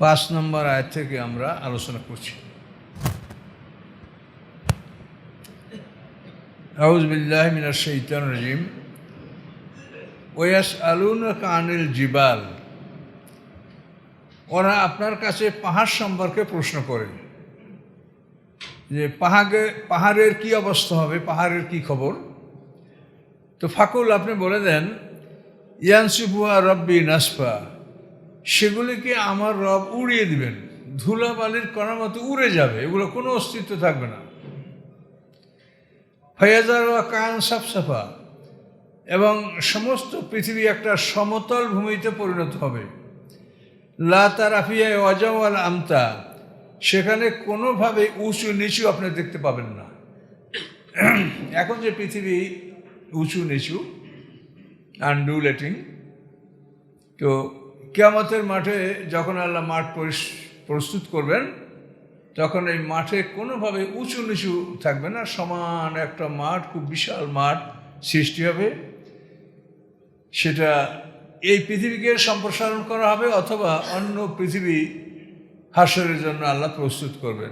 পাঁচ নম্বর আয়াত থেকে আমরা আলোচনা করছি। আউজ বিল্লাহ মিনার শৈতান রাজিম। ওয়াস আলুন কানিল জিবাল। ওরা আপনার কাছে পাহাড় সম্পর্কে প্রশ্ন করে। যে পাহাড়ে, পাহাড়ের কি অবস্থা হবে? পাহাড়ের কি খবর? তো ফাকুল, আপনি বলে দেন ইয়ানসিফুয়া রব্বি নাসফা। সেগুলিকে আমার রব উড়িয়ে দিবেন। ধুলাবালির কণার মতো উড়ে যাবে, এগুলো কোনো অস্তিত্ব থাকবে না। ফয়াজার ওয়া কান সাফসাফা, এবং সমস্ত পৃথিবী একটা সমতল ভূমিতে পরিণত হবে। লা তারাফিয়া ওয়াজাওয়াল আমতা, সেখানে কোনোভাবে উঁচু নিচু আপনি দেখতে পাবেন না। এখন যে পৃথিবী উঁচু নিচু আনডুলেটিং তো কেয়ামতের মাঠে যখন আল্লাহ মাঠ পরিস- প্রস্তুত করবেন, তখন এই মাঠে কোনোভাবে উঁচু নিচু থাকবে না, সমান একটা মাঠ, খুব বিশাল মাঠ সৃষ্টি হবে। সেটা এই পৃথিবীকে সম্প্রসারণ করা হবে অথবা অন্য পৃথিবী হাসরের জন্য আল্লাহ প্রস্তুত করবেন।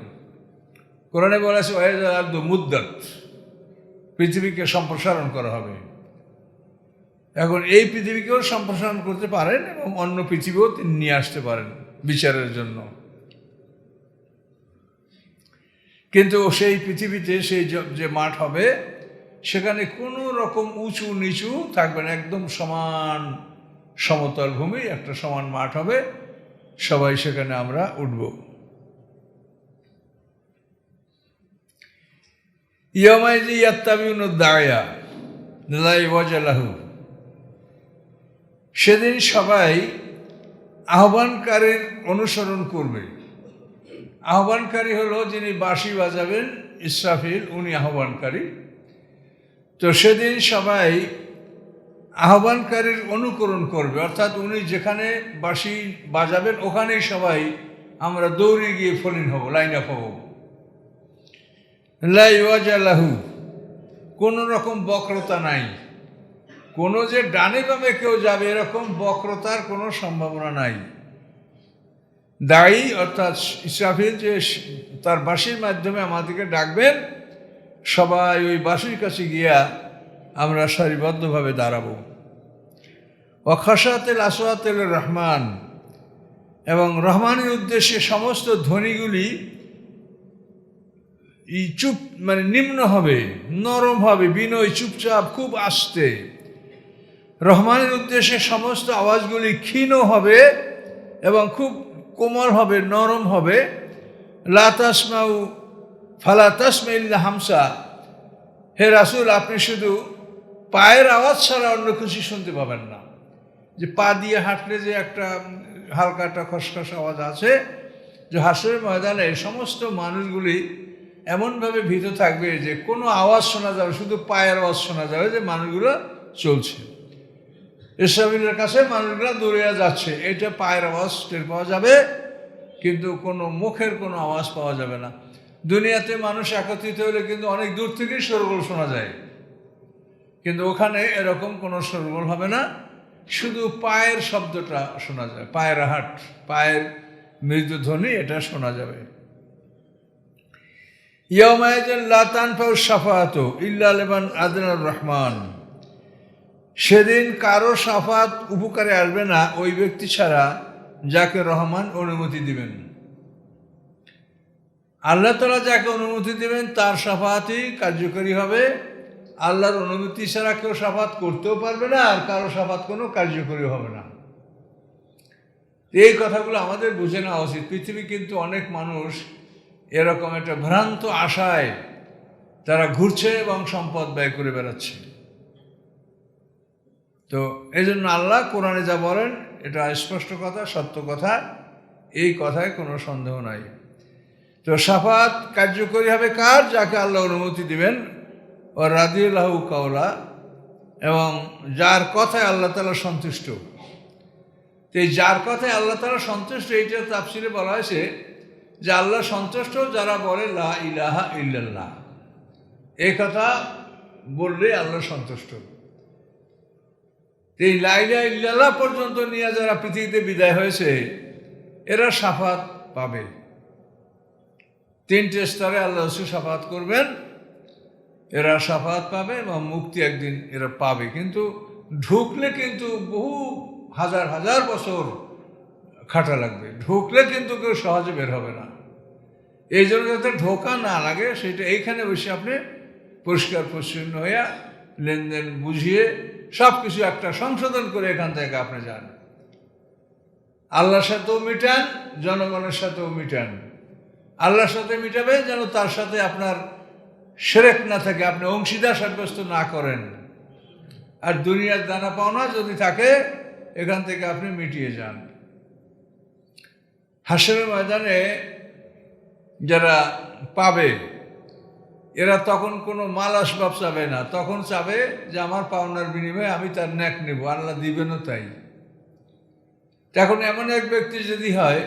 কোরআনে বলা আছে ওয়াইজ আব্দ মুদ্দাত পৃথিবীকে সম্প্রসারণ করা হবে। এখন এই পৃথিবীকেও সম্প্রসারণ করতে পারেন এবং অন্য পৃথিবীও তিনি নিয়ে আসতে পারেন বিচারের জন্য। কিন্তু সেই পৃথিবীতে সেই যে মাঠ হবে, সেখানে কোনো রকম উঁচু নিচু থাকবে না, একদম সমান সমতল ভূমি, একটা সমান মাঠ হবে, সবাই সেখানে আমরা উঠব। ইয়ামাইজি ইয়াত্তাবিউন দায়া লাই ওয়াজালাহু সেদিন সবাই আহ্বানকারীর অনুসরণ করবে। আহ্বানকারী হলো যিনি বাঁশি বাজাবেন, ইসরাফিল, উনি আহ্বানকারী। তো সেদিন সবাই আহ্বানকারীর অনুকরণ করবে, অর্থাৎ উনি যেখানে বাঁশি বাজাবেন, ওখানেই সবাই আমরা দৌড়ে গিয়ে ফলিন হব লাইন আপ হব। লাইওয়াজালাহু কোনো রকম বক্রতা নাই। কোনো যে ডানে বামে কেউ যাবে, এরকম বক্রতার কোনো সম্ভাবনা নাই। দায়ী, অর্থাৎ ইসরাফিল যে তার বাঁশির মাধ্যমে আমাদেরকে ডাকবেন, সবাই ওই বাঁশির কাছে গিয়া আমরা সারিবদ্ধভাবে দাঁড়াবো। অখাসাতেল আসোয়াতেল রহমান এবং রহমানের উদ্দেশ্যে সমস্ত ধ্বনিগুলি চুপ মানে নিম্ন হবে, নরম হবে, বিনয় চুপচাপ খুব আস্তে। রহমানের উদ্দেশ্যে সমস্ত আওয়াজগুলি ক্ষীণ হবে এবং খুব কোমল হবে, নরম হবে। লাতাসমাউ ফালাতাসমাইল্লা হামসা। হে রাসুল, আপনি শুধু পায়ের আওয়াজ ছাড়া অন্য কিছু শুনতে পাবেন না। যে পা দিয়ে হাঁটলে যে একটা হালকা একটা খসখস আওয়াজ আছে, যে হাসের ময়দানে সমস্ত মানুষগুলি এমনভাবে ভীত থাকবে যে কোনো আওয়াজ শোনা যাবে, শুধু পায়ের আওয়াজ শোনা যাবে যে মানুষগুলো চলছে। ইসরাবিলের কাছে মানুষগুলো দৌড়ে যাচ্ছে। এটা পায়ের আওয়াজ টের পাওয়া যাবে, কিন্তু কোনো মুখের কোনো আওয়াজ পাওয়া যাবে না। দুনিয়াতে মানুষ একত্রিত হলে কিন্তু অনেক দূর থেকেই সরগোল শোনা যায়। কিন্তু ওখানে এরকম কোনো সরগোল হবে না। শুধু পায়ের শব্দটা শোনা যায়, পায়ের হাট, পায়ের মৃদু ধ্বনি, এটা শোনা যাবে। ইয়মায়জন লাতান ফাউ সাফাত ইল্লা লেবান আদনার রহমান। সেদিন কারও সাফাত উপকারে আসবে না ওই ব্যক্তি ছাড়া যাকে রহমান অনুমতি দিবেন। আল্লাহ তালা যাকে অনুমতি দেবেন, তার সাফাতই কার্যকরী হবে। আল্লাহর অনুমতি ছাড়া কেউ সাফাত করতেও পারবে না আর কারও সাফাত কোনো কার্যকরী হবে না। এই কথাগুলো আমাদের বুঝে নেওয়া উচিত। পৃথিবী কিন্তু অনেক মানুষ এরকম একটা ভ্রান্ত আশায় তারা ঘুরছে এবং সম্পদ ব্যয় করে বেড়াচ্ছে। তো এই জন্য আল্লাহ কোরআনে যা বলেন, এটা স্পষ্ট কথা, সত্য কথা, এই কথায় কোনো সন্দেহ নাই। তো সাফাত কার্যকরী হবে কার? যাকে আল্লাহ অনুমতি দিবেন। ও রাদিউল্লাহ কাউলা এবং যার কথায় আল্লাহ তালা সন্তুষ্ট। তো যার কথায় আল্লাহ তালা সন্তুষ্ট, এইটা তাফসিরে বলা হয়েছে যে আল্লাহ সন্তুষ্ট যারা বলে, লা ইলাহা ইল্লাল্লাহ। এই কথা বললে আল্লাহ সন্তুষ্ট। এই লাইলা ইল্লাল্লাহ পর্যন্ত নিয়ে যারা পৃথিবীতে বিদায় হয়েছে, এরা সাফাত পাবে। তিনটে স্তরে আল্লাহ রসুল সাফাত করবেন, এরা সাফাত পাবে এবং মুক্তি একদিন এরা পাবে। কিন্তু ঢুকলে কিন্তু বহু হাজার হাজার বছর খাটা লাগবে। ঢুকলে কিন্তু কেউ সহজে বের হবে না। এই জন্য যাতে ঢোকা না লাগে, সেটা এইখানে বসে আপনি পরিষ্কার পরিচ্ছন্ন হইয়া লেনদেন বুঝিয়ে সব কিছু একটা সংশোধন করে এখান থেকে আপনি যান। আল্লাহর সাথেও মিটান, জনগণের সাথেও মিটান। আল্লাহর সাথে মিটাবে যেন তার সাথে আপনার সেরেক না থাকে, আপনি অংশীদার সাব্যস্ত না করেন। আর দুনিয়ার দানা পাওনা যদি থাকে, এখান থেকে আপনি মিটিয়ে যান। হাসের ময়দানে যারা পাবে এরা তখন কোনো মাল আসবাব চাবে না। তখন চাবে যে আমার পাওনার বিনিময়ে আমি তার ন্যাক নেব, আল্লাহ দিবেনও তাই। এখন এমন এক ব্যক্তি যদি হয়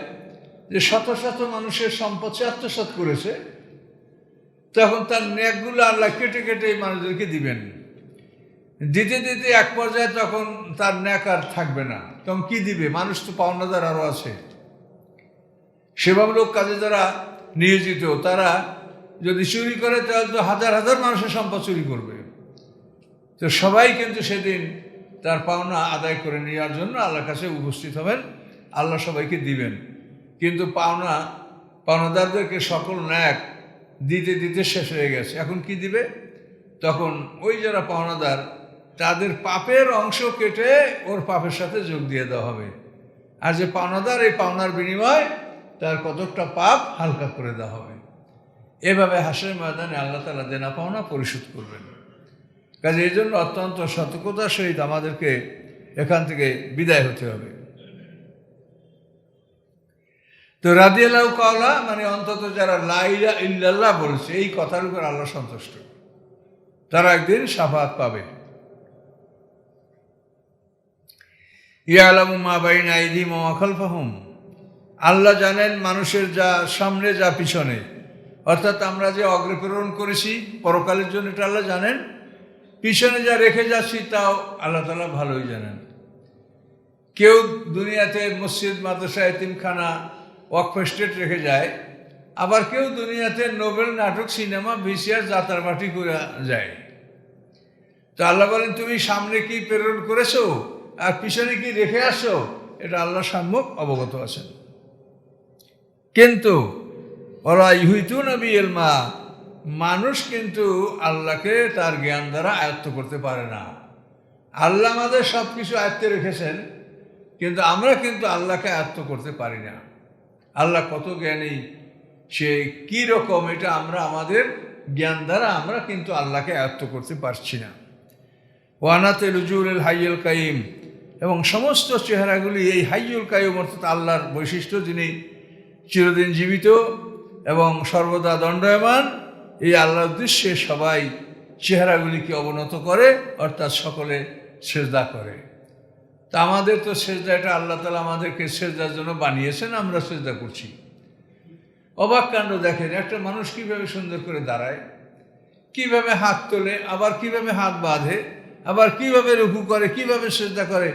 যে শত শত মানুষের সম্পদ সে আত্মসাত করেছে, তখন তার ন্যাকগুলো আল্লাহ কেটে কেটে এই মানুষদেরকে দিবেন। দিতে দিতে এক পর্যায়ে তখন তার ন্যাক আর থাকবে না। তখন কি দিবে? মানুষ তো পাওনাদার আরও আছে। সেবামূলক কাজে যারা নিয়োজিত, তারা যদি চুরি করে, তাহলে তো হাজার হাজার মানুষের সম্পদ চুরি করবে। তো সবাই কিন্তু সেদিন তার পাওনা আদায় করে নেওয়ার জন্য আল্লাহর কাছে উপস্থিত হবেন, আল্লাহ সবাইকে দিবেন। কিন্তু পাওনা, পাওনাদারদেরকে সকল ন্যাক দিতে দিতে শেষ হয়ে গেছে। এখন কি দিবে? তখন ওই যারা পাওনাদার, তাদের পাপের অংশ কেটে ওর পাপের সাথে যোগ দিয়ে দেওয়া হবে। আর যে পাওনাদার, এই পাওনার বিনিময় তার কতকটা পাপ হালকা করে দেওয়া হবে। এভাবে হাসের ময়দানে আল্লাহ তালা দেনা পাওনা পরিশোধ করবেন। কাজে এই জন্য অত্যন্ত সতর্কতার সহিত আমাদেরকে এখান থেকে বিদায় হতে হবে। তো রাদিয়াল্লাহ কাওলা মানে অন্তত যারা লাইলা ইল্লাল্লাহ বলছে, এই কথার উপর আল্লাহ সন্তুষ্ট। তারা একদিন সাফাত পাবে। ইয়ালামু মা বাইন আইদি মাখাল ফাহুম আল্লাহ জানেন মানুষের যা সামনে যা পিছনে। অর্থাৎ আমরা যে অগ্রে প্রেরণ করেছি, পরকালের জন্য এটা আল্লাহ জানেন, পিছনে যা রেখে যাচ্ছি তাও আল্লাহ তালা ভালোই জানেন। কেউ দুনিয়াতে মসজিদ, মাদ্রাসা, এতিমখানা, ওয়াকফ রেখে যায়, আবার কেউ দুনিয়াতে নোবেল, নাটক, সিনেমা, ভিসিআর যাত্রাবাটি করে যায়। তো আল্লাহ বলেন, তুমি সামনে কি প্রেরণ করেছ? আর পিছনে কি রেখে আসো এটা আল্লাহ সম্মুখ অবগত আছেন। কিন্তু ওরা ইহুইতু নবী মানুষ কিন্তু আল্লাহকে তার জ্ঞান দ্বারা আয়ত্ত করতে পারে না। আল্লাহ আমাদের সব কিছু আয়ত্তে রেখেছেন, কিন্তু আমরা কিন্তু আল্লাহকে আয়ত্ত করতে পারি না। আল্লাহ কত জ্ঞানী, সে কী রকম এটা আমরা, আমাদের জ্ঞান দ্বারা আমরা কিন্তু আল্লাহকে আয়ত্ত করতে পারছি না। ওয়ানাতে রুজুল হাইয়ুল কাইম এবং সমস্ত চেহারাগুলি এই হাইয়ুল কাইম অর্থাৎ আল্লাহর বৈশিষ্ট্য যিনি চিরদিন জীবিত এবং সর্বদা দণ্ডায়মান। এই আল্লাহর উদ্দেশ্যে সবাই চেহারাগুলিকে অবনত করে, অর্থাৎ সকলে সেজদা করে। তা আমাদের তো সেজদা, এটা আল্লাহ তালা আমাদেরকে সেজদার জন্য বানিয়েছেন, আমরা সেজদা করছি। অবাক কাণ্ড দেখেন, একটা মানুষ কীভাবে সুন্দর করে দাঁড়ায়, কীভাবে হাত তোলে, আবার কীভাবে হাত বাঁধে, আবার কীভাবে রুকু করে, কীভাবে সেজদা করে।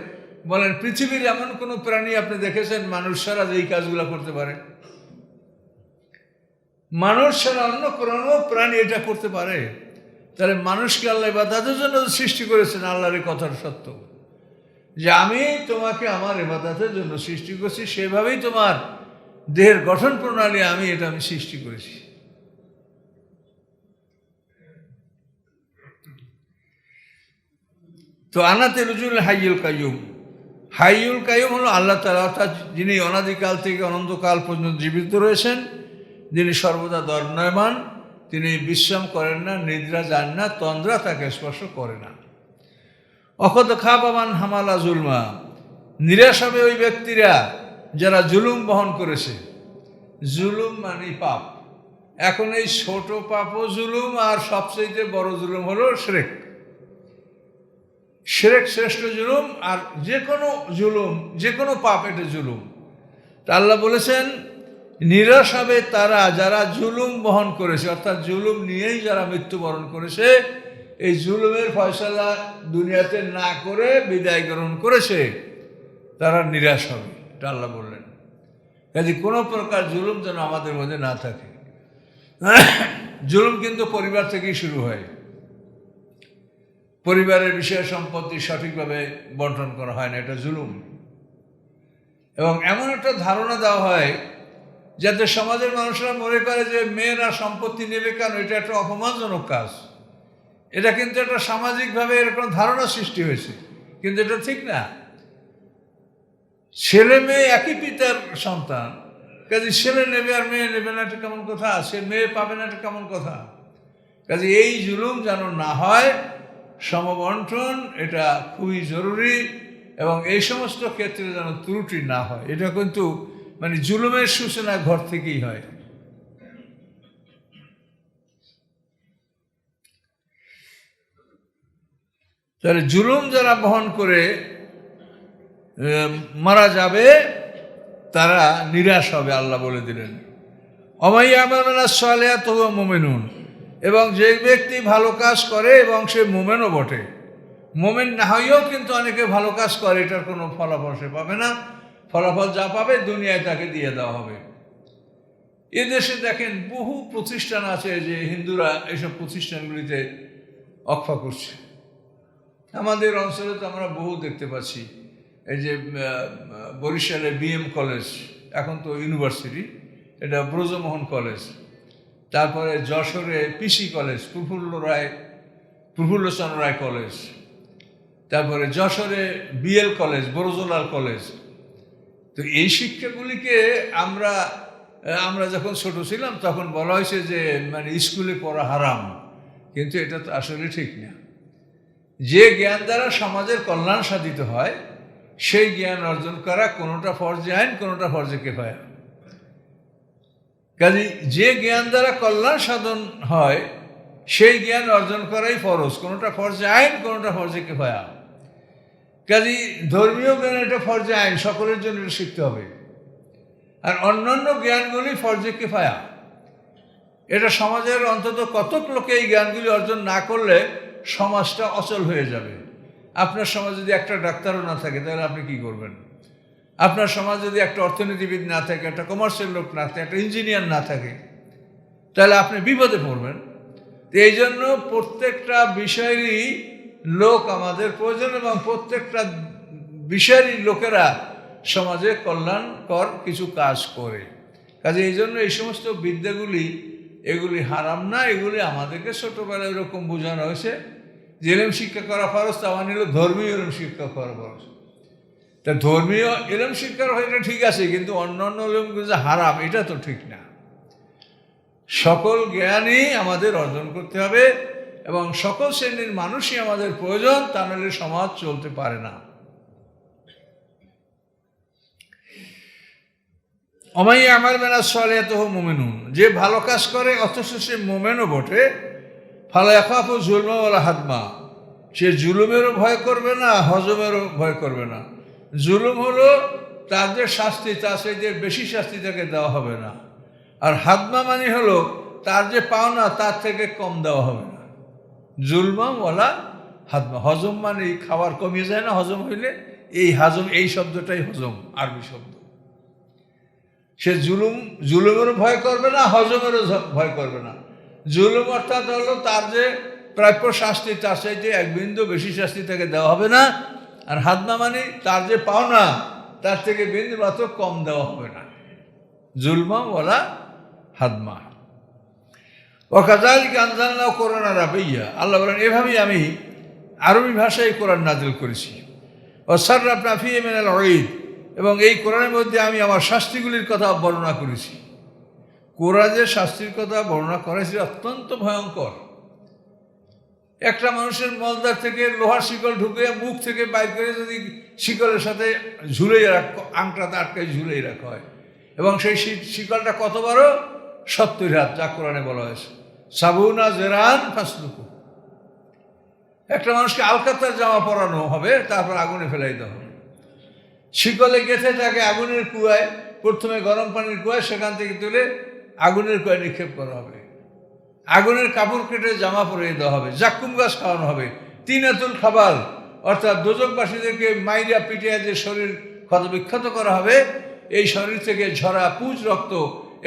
বলেন, পৃথিবীর এমন কোনো প্রাণী আপনি দেখেছেন, মানুষ ছাড়া যে এই কাজগুলো করতে পারে? মানুষ ছাড়া অন্য কোনো প্রাণী এটা করতে পারে। তাহলে মানুষকে আল্লাহ বা তাদের জন্য সৃষ্টি করেছেন আল্লাহর কথার সত্য। যে আমি তোমাকে আমার এবাদাতের জন্য সৃষ্টি করছি, সেভাবেই তোমার দেহের গঠন প্রণালী আমি, এটা আমি সৃষ্টি করেছি। তো আনাতে রুজুল হাইয়ুল কাইয়ুম। হাইয়ুল কাইয়ুম হলো আল্লাহ তালা অর্থাৎ যিনি অনাদিকাল থেকে অনন্তকাল পর্যন্ত জীবিত রয়েছেন। যিনি সর্বদা দর্ণয়মান তিনি বিশ্রাম করেন না, নিদ্রা যান না, তন্দ্রা তাকে স্পর্শ করে না। অকত খাবামান হামালা জুলমা। নিরাশ হবে ওই ব্যক্তিরা যারা জুলুম বহন করেছে। জুলুম মানে পাপ। এখন এই ছোট পাপও জুলুম, আর সবচেয়ে বড় জুলুম হলো শ্রেক। শ্রেক শ্রেষ্ঠ জুলুম, আর যে কোনো জুলুম যে কোনো পাপ এটা জুলুম। তা আল্লাহ বলেছেন নিরাশ হবে তারা যারা জুলুম বহন করেছে, অর্থাৎ জুলুম নিয়েই যারা মৃত্যুবরণ করেছে, এই জুলুমের ফয়সলা দুনিয়াতে না করে বিদায় গ্রহণ করেছে, তারা নিরাশ হবে, এটা আল্লাহ বললেন। কাজে কোনো প্রকার জুলুম যেন আমাদের মধ্যে না থাকে। জুলুম কিন্তু পরিবার থেকেই শুরু হয়। পরিবারের বিষয় সম্পত্তি সঠিকভাবে বন্টন করা হয় না, এটা জুলুম। এবং এমন একটা ধারণা দেওয়া হয় যাতে সমাজের মানুষরা মনে করে যে মেয়েরা সম্পত্তি নেবে কেন, এটা একটা অপমানজনক কাজ। এটা কিন্তু একটা সামাজিকভাবে এরকম ধারণা সৃষ্টি হয়েছে, কিন্তু এটা ঠিক না। ছেলে মেয়ে একই পিতার সন্তান কাজে ছেলে নেবে আর মেয়ে নেবে না, এটা কেমন কথা? সে মেয়ে পাবে না, এটা কেমন কথা? কাজে এই জুলুম যেন না হয়, সমবন্টন, এটা খুবই জরুরি, এবং এই সমস্ত ক্ষেত্রে যেন ত্রুটি না হয়। এটা কিন্তু মানে জুলুমের সূচনা ঘর থেকেই হয়। তাহলে জুলুম যারা বহন করে মারা যাবে, তারা নিরাশ হবে, আল্লাহ বলে দিলেন। অমাই আমার সালেয়া তো মোমেনুন। এবং যে ব্যক্তি ভালো কাজ করে এবং সে মোমেনও বটে। মোমেন না হয়েও কিন্তু অনেকে ভালো কাজ করে, এটার কোনো ফলাফল সে পাবে না। ফলাফল যা পাবে দুনিয়ায় তাকে দিয়ে দেওয়া হবে। এদেশে দেখেন বহু প্রতিষ্ঠান আছে যে হিন্দুরা এইসব প্রতিষ্ঠানগুলিতে অক্ষা করছে। আমাদের অঞ্চলে তো আমরা বহু দেখতে পাচ্ছি। এই যে বরিশালে বিএম কলেজ, এখন তো ইউনিভার্সিটি, এটা ব্রজমোহন কলেজ। তারপরে যশোরে PC college, Prafulla Ray, Prafullachandra Ray college. তারপরে যশোরে বিএল কলেজ বরজলাল কলেজ। তো এই শিক্ষাগুলিকে আমরা আমরা যখন ছোট ছিলাম, তখন বলা হয়েছে যে মানে স্কুলে পড়া হারাম। কিন্তু এটা তো আসলে ঠিক না। যে জ্ঞান দ্বারা সমাজের কল্যাণ সাধিত হয়, সেই জ্ঞান অর্জন করা কোনোটা ফর্জে আইন, কোনোটা ফর্জে কেফায়া কাজে যে জ্ঞান দ্বারা কল্যাণ সাধন হয়, সেই জ্ঞান অর্জন করাই ফরজ। কোনোটা ফর্জে আইন, কোনোটা ফর্জে কেফায়া কাজে ধর্মীয় জ্ঞান এটা ফর্জে আইন, সকলের জন্য শিখতে হবে। আর অন্যান্য জ্ঞানগুলি ফর্জে কেফায়া। এটা সমাজের অন্তত কতক লোকে এই জ্ঞানগুলি অর্জন না করলে সমাজটা অচল হয়ে যাবে। আপনার সমাজ যদি একটা ডাক্তারও না থাকে, তাহলে আপনি কি করবেন? আপনার সমাজ যদি একটা অর্থনীতিবিদ না থাকে, একটা কমার্শিয়াল লোক না থাকে, একটা ইঞ্জিনিয়ার না থাকে, তাহলে আপনি বিপদে পড়বেন। এই জন্য প্রত্যেকটা বিষয়েরই লোক আমাদের প্রয়োজন এবং প্রত্যেকটা বিষয়েরই লোকেরা সমাজে কল্যাণকর কিছু কাজ করে। কাজে এই জন্য এই সমস্ত বিদ্যাগুলি, এগুলি হারাম না, এগুলি আমাদেরকে ছোটোবেলায় এরকম বোঝানো হয়েছে। যে এলম শিক্ষা করা ফরজ, তা মানে হলো ধর্মীয় এলম শিক্ষা করা ফরজ। তা ধর্মীয় এলম শিক্ষার এটা ঠিক আছে, কিন্তু অন্য অন্য এলমগুলো যে হারাম, এটা তো ঠিক না। সকল জ্ঞানই আমাদের অর্জন করতে হবে। এবং সকল শ্রেণির মানুষই আমাদের প্রয়োজন, তা নাহলে সমাজ চলতে পারে না। অমাই আমার মেনা সলে তো মোমেনুন। যে ভালো কাজ করে, অথচ সে মোমেনও বটে। ফালা একাফ জুলমাওয়ালা হাতমা। সে জুলুমেরও ভয় করবে না, হজমেরও ভয় করবে না। জুলুম হলো তার যে শাস্তি তার যে বেশি শাস্তি তাকে দেওয়া হবে না। আর হাতমা মানে হলো তার যে পাওনা, তার থেকে কম দেওয়া হবে না। জুলমা ওলা হাতমা হজম মানে এই খাবার কমিয়ে যায় না, হজম হইলে এই হাজম, এই শব্দটাই হজম, আরবি শব্দ। সে জুলুম, জুলুমেরও ভয় করবে না, হজমেরও ভয় করবে না। জুলুম অর্থাৎ হলো তার যে প্রাপ্য শাস্তি, তার চাইতে এক বিন্দু বেশি শাস্তি তাকে দেওয়া হবে না। আর হাতমা মানে তার যে পাওনা, তার থেকে বিন্দু মাত্র কম দেওয়া হবে না। জুলমা ওলা হাদমা ও কাজালিক আনজাল্লাহ কোরআন রাবাইয়া আল্লাহ বলেন, এভাবেই আমি আরবি ভাষায় কোরআন নাজিল করেছি। ও সার্রাফ নাফি এমেনাল ঈদ। এবং এই কোরআনের মধ্যে আমি আমার শাস্তিগুলির কথা বর্ণনা করেছি। কোরআনের শাস্তির কথা বর্ণনা করেছি অত্যন্ত ভয়ঙ্কর। একটা মানুষের মলদার থেকে লোহার শিকল ঢুকে মুখ থেকে বাইর করে যদি শিকলের সাথে ঝুলেই রাখ আংটাতে আটকায় ঝুলেই রাখা হয়। এবং সেই শিকলটা কত বড়? সত্তর হাত, যা কোরআনে বলা হয়েছে। সাবুনা জেরান ফাসলুকু। একটা মানুষকে আলকাতার জামা পরানো হবে, তারপর আগুনে ফেলাই দেওয়া হবে। শিকলে গেঁথে তাকে আগুনের কুয়ায়, প্রথমে গরম পানির কুয়ায়, সেখান থেকে তুলে আগুনের কুয়ায় নিক্ষেপ করা হবে। আগুনের কাপড় কেটে জামা পরিয়ে দেওয়া হবে, জাক্কুম গাছ খাওয়ানো হবে। তিন আতুল খাবার অর্থাৎ দোজকবাসীদেরকে মাইরা পিটিয়ে যে শরীর ক্ষত বিক্ষত করা হবে, এই শরীর থেকে ঝরা পুজ রক্ত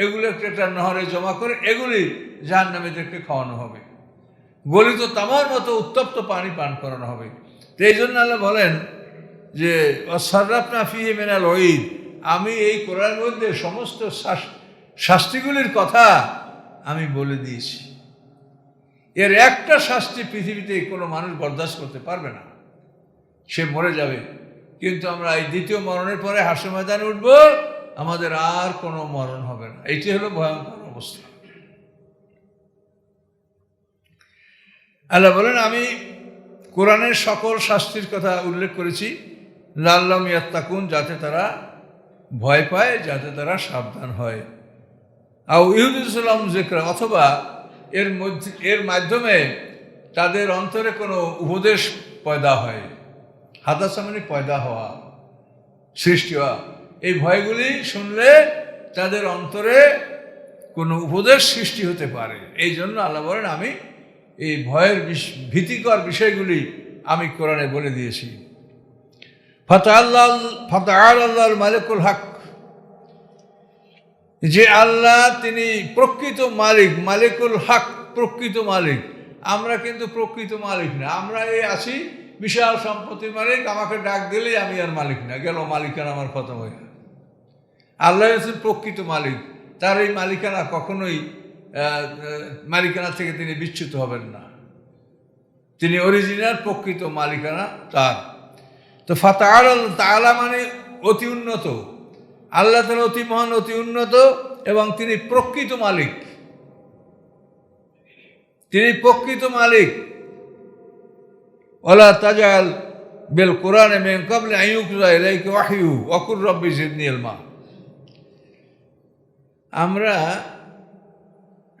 এগুলো একটা নহরে জমা করে এগুলি জাহান নামীদেরকে খাওয়ানো হবে। গলিত তামার মতো উত্তপ্ত পানি পান করানো হবে। তো এই জন্য আল্লাহ বলেন যে সর্রাফনা ফিহে মেনাল ওঈদ আমি এই কোরআন মধ্যে সমস্ত শাস- শাস্তিগুলির কথা আমি বলে দিয়েছি। এর একটা শাস্তি পৃথিবীতে কোনো মানুষ বরদাস্ত করতে পারবে না। সে মরে যাবে। কিন্তু আমরা এই দ্বিতীয় মরণের পরে হাসে ময়দানে উঠব। আমাদের আর কোনো মরণ হবে না। এটি হলো ভয়ঙ্কর অবস্থা। আল্লাহ বলেন, আমি কোরআনের সকল শাস্তির কথা উল্লেখ করেছি। লাল্লাম ইয়াত্তাকুন, যাতে তারা ভয় পায়, যাতে তারা সাবধান হয়। আও ইহুদুসাল্লাম জেকরা অথবা এর মধ্যে, এর মাধ্যমে তাদের অন্তরে কোনো উপদেশ পয়দা হয় হাদাসা মানে পয়দা হওয়া, সৃষ্টি হওয়া। এই ভয়গুলি শুনলে তাদের অন্তরে কোনো উপদেশ সৃষ্টি হতে পারে। এই জন্য আল্লাহ বলেন, আমি এই ভয়ের ভীতিকর বিষয়গুলি আমি কোরআনে বলে দিয়েছি। ফতা আল্লাহ মালিকুল হক। যে আল্লাহ তিনি প্রকৃত মালিক, মালিকুল হক, প্রকৃত মালিক। আমরা কিন্তু প্রকৃত মালিক না। আমরা এই আছি, বিশাল সম্পত্তির মালিক। আমাকে ডাক দিলেই আমি আর মালিক না। গেল মালিকানা আমার খতম হয়ে। আল্লাহ হচ্ছেন প্রকৃত মালিক। তার এই মালিকানা কখনোই মালিকানা থেকে তিনি বিচ্যুত হবেন না। তিনি অরিজিনাল প্রকৃত মালিকানা তার। তো ফাতাল তালা মানে অতি উন্নত। আল্লাহ তালা অতি মহান, অতি উন্নত এবং তিনি প্রকৃত মালিক। তিনি প্রকৃত মালিক। ওলা তাজাল বেল কোরআনে মেন কবলে আইয়ুকুজা এলাইকে ওয়াহিউ অকুর রব্বি জিদনি মা আমরা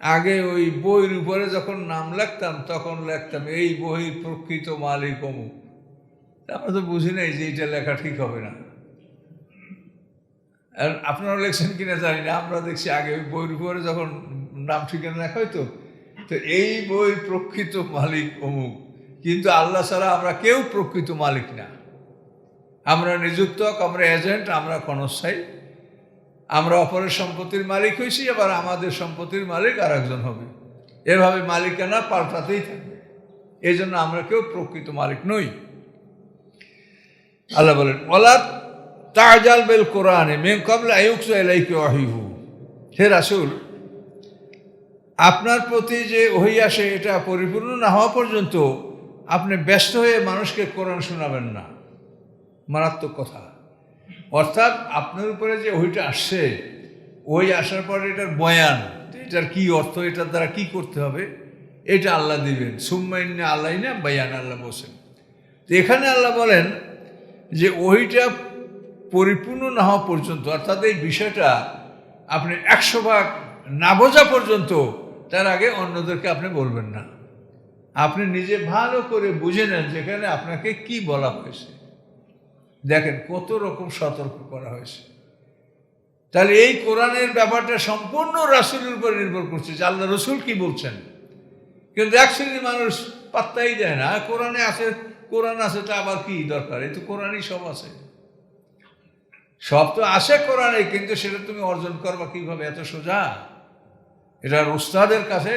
আগে ওই বইয়ের উপরে যখন নাম লিখতাম, তখন লিখতাম, এই বইয়ের প্রকৃত মালিক অমুক। আমরা তো বুঝি নাই যে এটা লেখা ঠিক হবে না। আর আপনারা লেখছেন কিনা জানি না, আমরা দেখছি আগে ওই বইয়ের উপরে যখন নাম ঠিকানা লেখা হইতো, তো এই বই প্রকৃত মালিক অমুক। কিন্তু আল্লাহ ছাড়া আমরা কেউ প্রকৃত মালিক না। আমরা নিযুক্তক আমরা এজেন্ট, আমরা কনস্থায়ী আমরা অপরের সম্পত্তির মালিক হয়েছি আবার আমাদের সম্পত্তির মালিক আর একজন হবে। এভাবে মালিকানা পাল্টাতেই থাকবে এই জন্য আমরা কেউ প্রকৃত মালিক নই। আল্লাহ বলেন ওলা তাজাল বেল কোরআনে মেম কবলা আয়ুকসা এলাইকে অহিহু হে রাসুল, আপনার প্রতি যে ওহি আসে, এটা পরিপূর্ণ না হওয়া পর্যন্ত আপনি ব্যস্ত হয়ে মানুষকে কোরআন শোনাবেন না। মারাত্মক কথা। অর্থাৎ আপনার উপরে যে ওইটা আসছে, ওই আসার পরে এটার বয়ান, এটার কি অর্থ, এটার দ্বারা কি করতে হবে, এটা আল্লাহ দিবেন। সুম্মাইন্য আল্লাহ না বয়ান আল্লাহ বসেন তো এখানে আল্লাহ বলেন যে ওইটা পরিপূর্ণ না হওয়া পর্যন্ত, অর্থাৎ এই বিষয়টা আপনি একশো ভাগ না বোঝা পর্যন্ত, তার আগে অন্যদেরকে আপনি বলবেন না। আপনি নিজে ভালো করে বুঝে নেন যেখানে আপনাকে কি বলা হয়েছে। দেখেন কত রকম সতর্ক করা হয়েছে। তাহলে এই কোরআনের ব্যাপারটা সম্পূর্ণ রাসুলের উপর নির্ভর করছে যে আল্লাহ রসুল কি বলছেন। কিন্তু এক শ্রেণির মানুষ পাত্তাই দেয় না কোরআনে আছে, কোরআন আছে, তা আবার কি দরকার? এই তো কোরআনই সব আছে। সব তো আসে কোরআনে, কিন্তু সেটা তুমি অর্জন করবা কীভাবে? এত সোজা? এটার উস্তাদের কাছে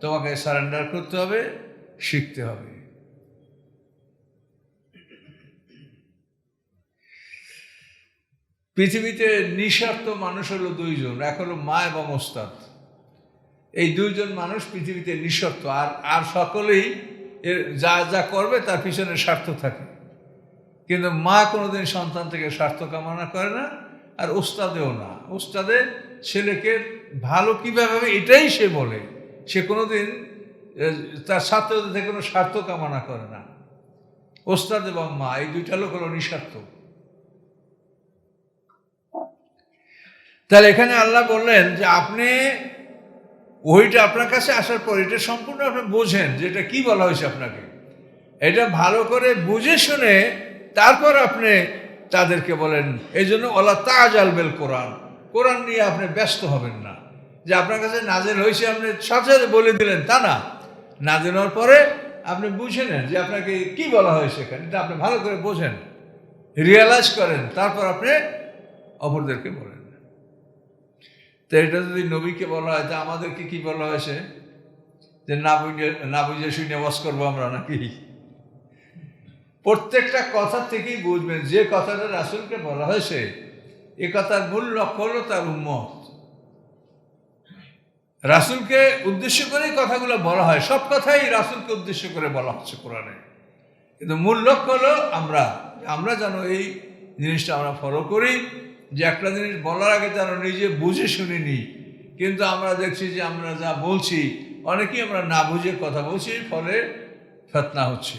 তোমাকে সারেন্ডার করতে হবে, শিখতে হবে। পৃথিবীতে নিঃস্বার্থ মানুষ হলো দুইজন, এক হলো মা এবং ওস্তাদ। এই দুইজন মানুষ পৃথিবীতে নিঃস্বার্থ, আর আর সকলেই যা যা করবে তার পিছনে স্বার্থ থাকে। কিন্তু মা কোনোদিন সন্তান থেকে স্বার্থ কামনা করে না, আর ওস্তাদেও না। ওস্তাদে ছেলেকে ভালো কীভাবে এটাই সে বলে। সে কোনোদিন তার ছাত্রদের থেকে কোনো স্বার্থ কামনা করে না। ওস্তাদ এবং মা, এই দুইটা লোক হলো নিঃস্বার্থ। তাহলে এখানে আল্লাহ বললেন যে আপনি ওইটা আপনার কাছে আসার পর এটা সম্পূর্ণ আপনি বোঝেন যে এটা কি বলা হয়েছে আপনাকে। এটা ভালো করে বুঝে শুনে তারপর আপনি তাদেরকে বলেন এই জন্য ওলা তাজ আলবেল কোরআন। কোরআন নিয়ে আপনি ব্যস্ত হবেন না। যে আপনার কাছে নাজেল হয়েছে, আপনি সাথে বলে দিলেন, তা না। নাজেল হওয়ার পরে আপনি বুঝে নেন যে আপনাকে কি বলা হয়েছে এখানে। এটা আপনি ভালো করে বোঝেন রিয়েলাইজ করেন, তারপর আপনি অপরদেরকে বলেন। তো এটা যদি নবীকে বলা হয়, তা আমাদেরকে কি বলা হয়েছে যে না বুঝে না বুঝে শুনে বস করব আমরা নাকি? প্রত্যেকটা কথা থেকেই বুঝবেন, যে কথাটা রাসুলকে বলা হয়েছে এ কথার মূল লক্ষ্য হলো তার উম্মত। রাসুলকে উদ্দেশ্য করেই কথাগুলো বলা হয়, সব কথাই রাসুলকে উদ্দেশ্য করে বলা হচ্ছে কোরআনে। কিন্তু মূল লক্ষ্য হলো আমরা আমরা যেন এই জিনিসটা আমরা ফলো করি। যে একটা জিনিস বলার আগে তারা নিজে বুঝে শুনিনি কিন্তু আমরা দেখছি যে আমরা যা বলছি, অনেকেই আমরা না বুঝে কথা বলছি, ফলে ফেতনা হচ্ছে।